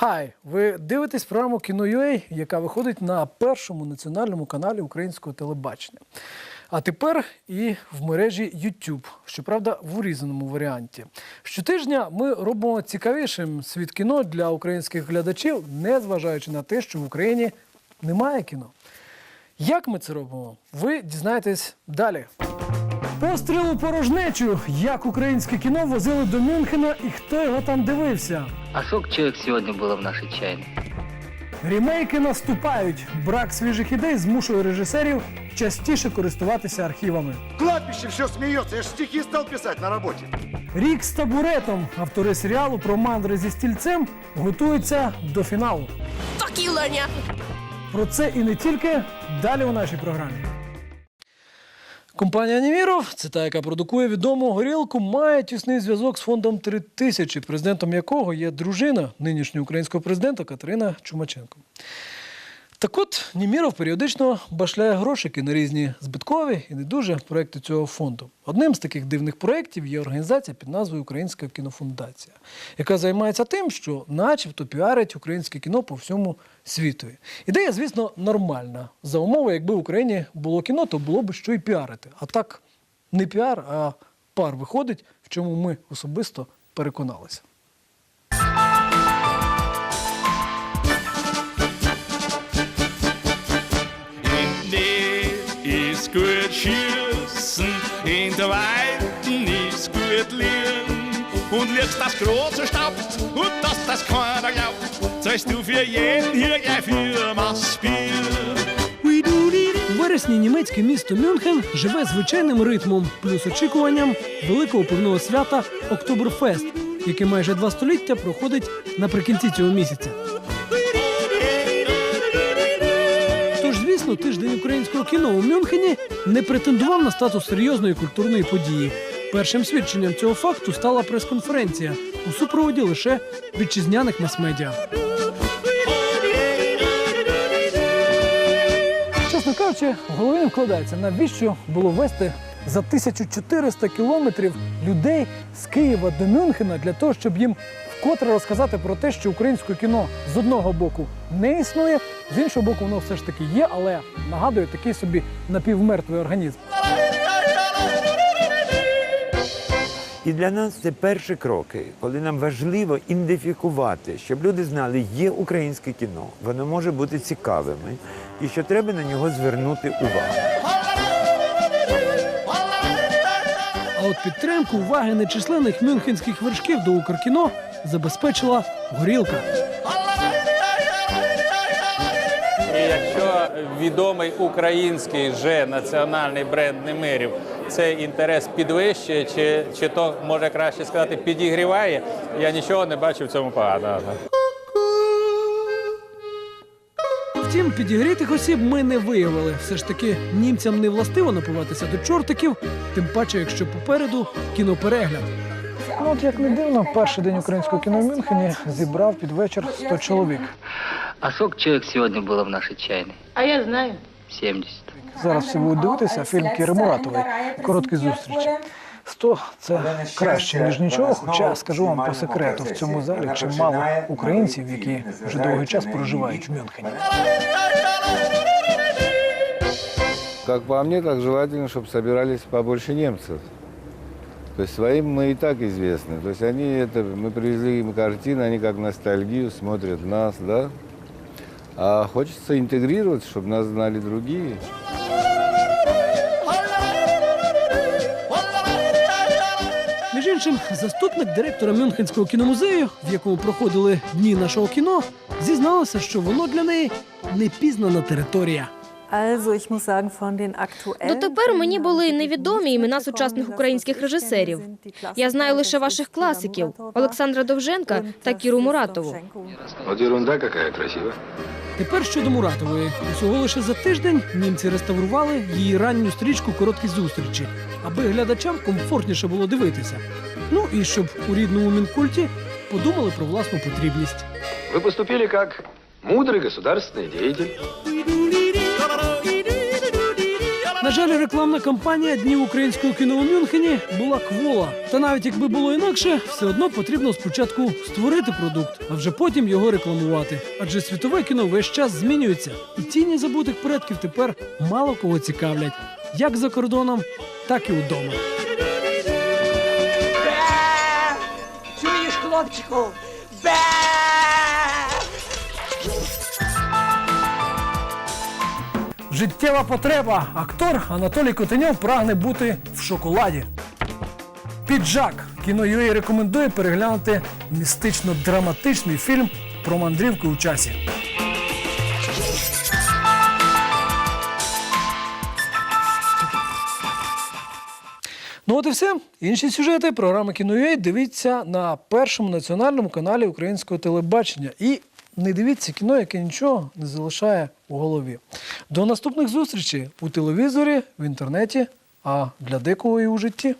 Хай, ви дивитесь програму Кіно.UA, яка виходить на першому національному каналі українського телебачення. А тепер і в мережі YouTube, щоправда, в урізаному варіанті. Щотижня ми робимо цікавішим світ кіно для українських глядачів, незважаючи на те, що в Україні немає кіно. Як ми це робимо? Ви дізнаєтесь далі. Постріл у порожнечу. Як українське кіно возили до Мюнхена і хто його там дивився? А сколько человек сегодня было в нашей чайной? Рімейки наступають. Брак свіжих ідей змушує режисерів частіше користуватися архівами. Кладбище все смеется, я ж стихи стал писать на работе. Рік з табуретом. Автори серіалу про мандри зі стільцем готуються до фіналу. Токілення! Про це і не тільки далі у нашій програмі. Компанія Німіров, це та, яка продукує відому горілку, має тісний зв'язок з фондом 3000, президентом якого є дружина нинішнього українського президента Катерина Чумаченко. Так от Німіров періодично башляє грошики на різні збиткові і не дуже проекти цього фонду. Одним з таких дивних проєктів є організація під назвою Українська кінофундація, яка займається тим, що начебто піарить українське кіно по всьому світові. Ідея, звісно, нормальна. За умови, якби в Україні було кіно, то було б що й піарити. А так не піар, а пар виходить, в чому ми особисто переконалися. Weiten i skudt lehen. Und legst das große staubt, und dass das keiner glaubt, zahlst du für jeden hier gleich viermal Spiel. У вересні німецьке місто Мюнхен живе звичайним ритмом, плюс очікуванням великого пивного свята Октоберфест, яке майже два століття проходить наприкінці цього місяця. Тож, звісно, тиждень українського кіно у Мюнхені не претендував на статус серйозної культурної події. Першим свідченням цього факту стала прес-конференція у супроводі лише вітчизняних мас-медіа. Чесно кажучи, в голові не вкладається, навіщо було вести за 1400 кілометрів людей з Києва до Мюнхена для того, щоб їм вкотре розказати про те, що українське кіно з одного боку не існує, з іншого боку, воно все ж таки є, але нагадує такий собі напівмертвий організм. І для нас це перші кроки, коли нам важливо ідентифікувати, щоб люди знали, є українське кіно, воно може бути цікавими, і що треба на нього звернути увагу. А от підтримку уваги нечисленних мюнхенських вершків до Укркіно забезпечила горілка. І якщо відомий український же національний бренд Немирів цей інтерес підвищує, чи, чи то може краще сказати підігріває, я нічого не бачу в цьому поганого. Втім, підігрітих осіб ми не виявили. Все ж таки німцям не властиво напиватися до чортиків, тим паче, якщо попереду кіноперегляд. Ну, от як не дивно, перший день українського кіно в Мюнхені зібрав під вечір 100 чоловік. А сколько человек сегодня было в нашей чайной? А я знаю. 70. Зараз всі будуть дивитися фільм Кіри Муратової «Короткі зустрічі». 100 – це краще, ніж нічого, хоча, скажу вам по секрету, в цьому залі чимало українців, які вже довгий час проживають в Мюнхені. Как по мне, так желательно, чтобы собирались побольше немцев. То есть своим мы и так известны. То есть они это, мы привезли им картины, они как ностальгию смотрят нас, да. А хочется интегрироваться, чтобы нас знали другие. Іншим, заступник директора Мюнхенського кіномузею, в якому проходили дні нашого кіно, зізналася, що воно для неї непізнана територія. Дотепер мені були невідомі імена сучасних українських режисерів. Я знаю лише ваших класиків Олександра Довженка та Кіру Муратову. Вот ерунда какая красивая. Тепер щодо Муратової. Усього лише за тиждень німці реставрували її ранню стрічку короткі зустрічі, аби глядачам комфортніше було дивитися. Ну і щоб у рідному мінкульті подумали про власну потрібність. Вы поступили как мудрый государственный деятель. На жаль, рекламна кампанія Днів українського кіно у Мюнхені була квола. Та навіть якби було інакше, все одно потрібно спочатку створити продукт, а вже потім його рекламувати. Адже світове кіно весь час змінюється, і тіні забутих предків тепер мало кого цікавлять, як за кордоном, так і вдома. Чуєш, хлопчику? Життєва потреба. Актор Анатолій Котеньов прагне бути в шоколаді. Піджак. Кіно UA рекомендує переглянути містично-драматичний фільм про мандрівки у часі. Ну от і все. Інші сюжети програми «Кіно.UA» дивіться на першому національному каналі українського телебачення. І не дивіться кіно, яке нічого не залишає у голові. До наступних зустрічей у телевізорі, в інтернеті, а для декого і у житті.